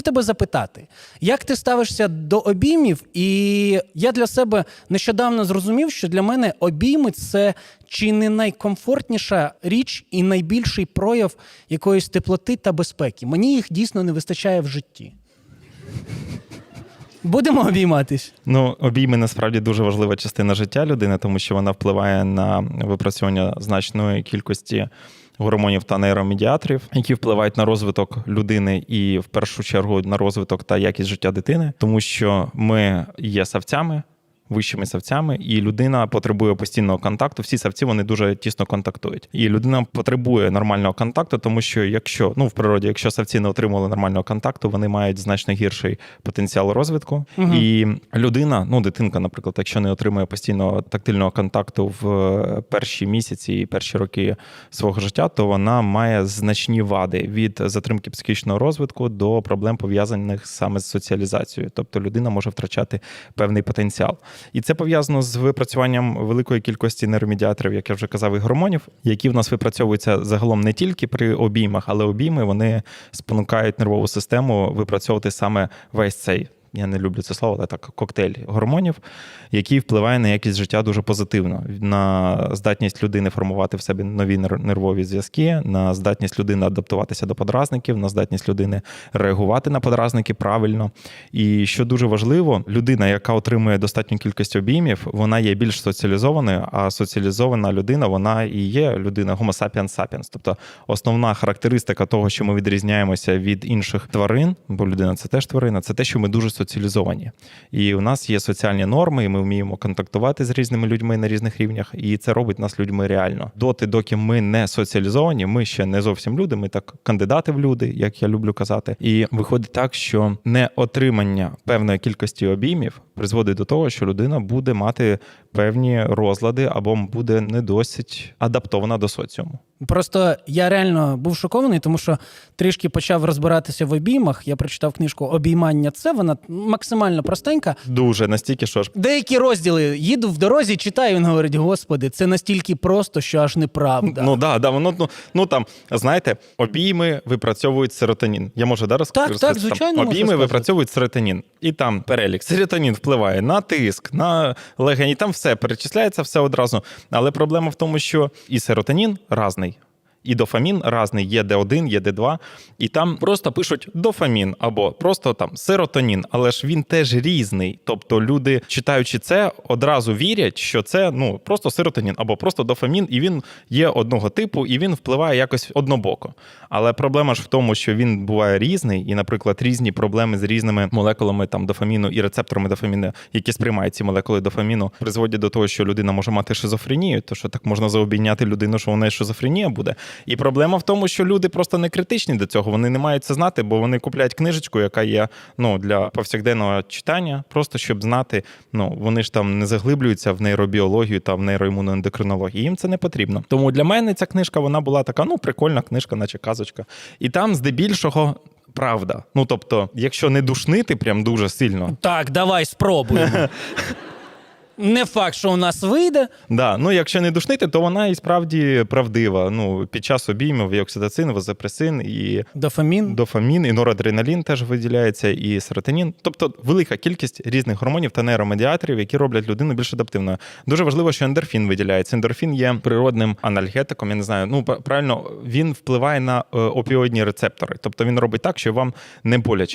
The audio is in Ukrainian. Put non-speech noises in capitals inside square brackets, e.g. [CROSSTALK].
хотів тебе запитати, як ти ставишся до обіймів? І я для себе нещодавно зрозумів, що для мене обійми це чи не найкомфортніша річ і найбільший прояв якоїсь теплоти та безпеки. Мені їх дійсно не вистачає в житті. Будемо обійматись. Ну, обійми насправді дуже важлива частина життя людини, тому що вона впливає на випрацювання значної кількості гормонів та нейромедіаторів, які впливають на розвиток людини і в першу чергу на розвиток та якість життя дитини, тому що ми є савцями. Вищими савцями, і людина потребує постійного контакту. Всі савці вони дуже тісно контактують. І людина потребує нормального контакту, тому що якщо ну в природі, якщо савці не отримували нормального контакту, вони мають значно гірший потенціал розвитку. Мгм. І людина, ну дитинка, наприклад, якщо не отримує постійного тактильного контакту в е, перші місяці і перші роки свого життя, то вона має значні вади від затримки психічного розвитку до проблем пов'язаних саме з соціалізацією. Тобто людина може втрачати певний потенціал. І це пов'язано з випрацюванням великої кількості нейромедіаторів, як я вже казав, і гормонів, які в нас випрацьовуються загалом не тільки при обіймах, але обійми вони спонукають нервову систему випрацьовувати саме весь цей. Я не люблю це слово, але так коктейль гормонів, який впливає на якість життя дуже позитивно, на здатність людини формувати в себе нові нер- нервові зв'язки, на здатність людини адаптуватися до подразників, на здатність людини реагувати на подразники правильно. І що дуже важливо, людина, яка отримує достатню кількість обіймів, вона є більш соціалізованою, а соціалізована людина, вона і є людина Homo sapiens. Тобто основна характеристика того, що ми відрізняємося від інших тварин, бо людина це теж тварина, це те, що ми дуже соціалізовані. І у нас є соціальні норми, і ми вміємо контактувати з різними людьми на різних рівнях, і це робить нас людьми реально. Доти, доки ми не соціалізовані, ми ще не зовсім люди, ми так кандидати в люди, як я люблю казати. І виходить так, що не отримання певної кількості обіймів призводить до того, що людина буде мати певні розлади або буде не досить адаптована до соціуму. Просто я реально був шокований, тому що трішки почав розбиратися в обіймах. Я прочитав книжку Обіймання це вона максимально простенька. Дуже настільки, що ж Деякі розділи їду в дорозі, читаю, він говорить: Господи, це настільки просто, що аж неправда. Ну да, да, воно ну, ну там, знаєте, обійми випрацьовують серотонін. Я можу да, розк- Так, так, розказати? Там звичайно, Обійми випрацьовують серотонін. І там перелік. Серотонін впливає на тиск, на легені, там все перечисляється все одразу. Але проблема в тому, що і серотонін разний. І дофамін разний, є Д1, є Д2, і там просто пишуть дофамін або просто там серотонін, але ж він теж різний. Тобто люди, читаючи це, одразу вірять, що це ну просто серотонін або просто дофамін, і він є одного типу, і він впливає якось однобоко. Але проблема ж в тому, що він буває різний, і, наприклад, різні проблеми з різними молекулами там дофаміну і рецепторами дофаміну, які сприймають ці молекули дофаміну, призводять до того, що людина може мати шизофренію, то що так можна заобійняти людину, що неї шизофренія буде. І проблема в тому, що люди просто не критичні до цього. Вони не мають це знати, бо вони купляють книжечку, яка є ну для повсякденного читання, просто щоб знати. Ну вони ж там не заглиблюються в нейробіологію та в нейроімуноендокринологію. Їм це не потрібно. Тому для мене ця книжка вона була така, ну прикольна книжка, наче казочка. І там здебільшого. Правда, ну тобто, якщо не душнити прям дуже сильно, Так, давай спробуємо. [LAUGHS] Не факт, що у нас вийде. Да, ну якщо не душнити, то вона і справді правдива. Ну, під час обіймів і окситоцин, вазопресин, і Дофамін. дофамін, і норадреналін теж виділяється, і серотонін. Тобто велика кількість різних гормонів та нейромедіаторів, які роблять людину більш адаптивною. Дуже важливо, що ендорфін виділяється. Ендорфін є природним анальгетиком. Я не знаю. Ну правильно, він впливає на е, опіоїдні рецептори. Тобто він робить так, що вам не боляче.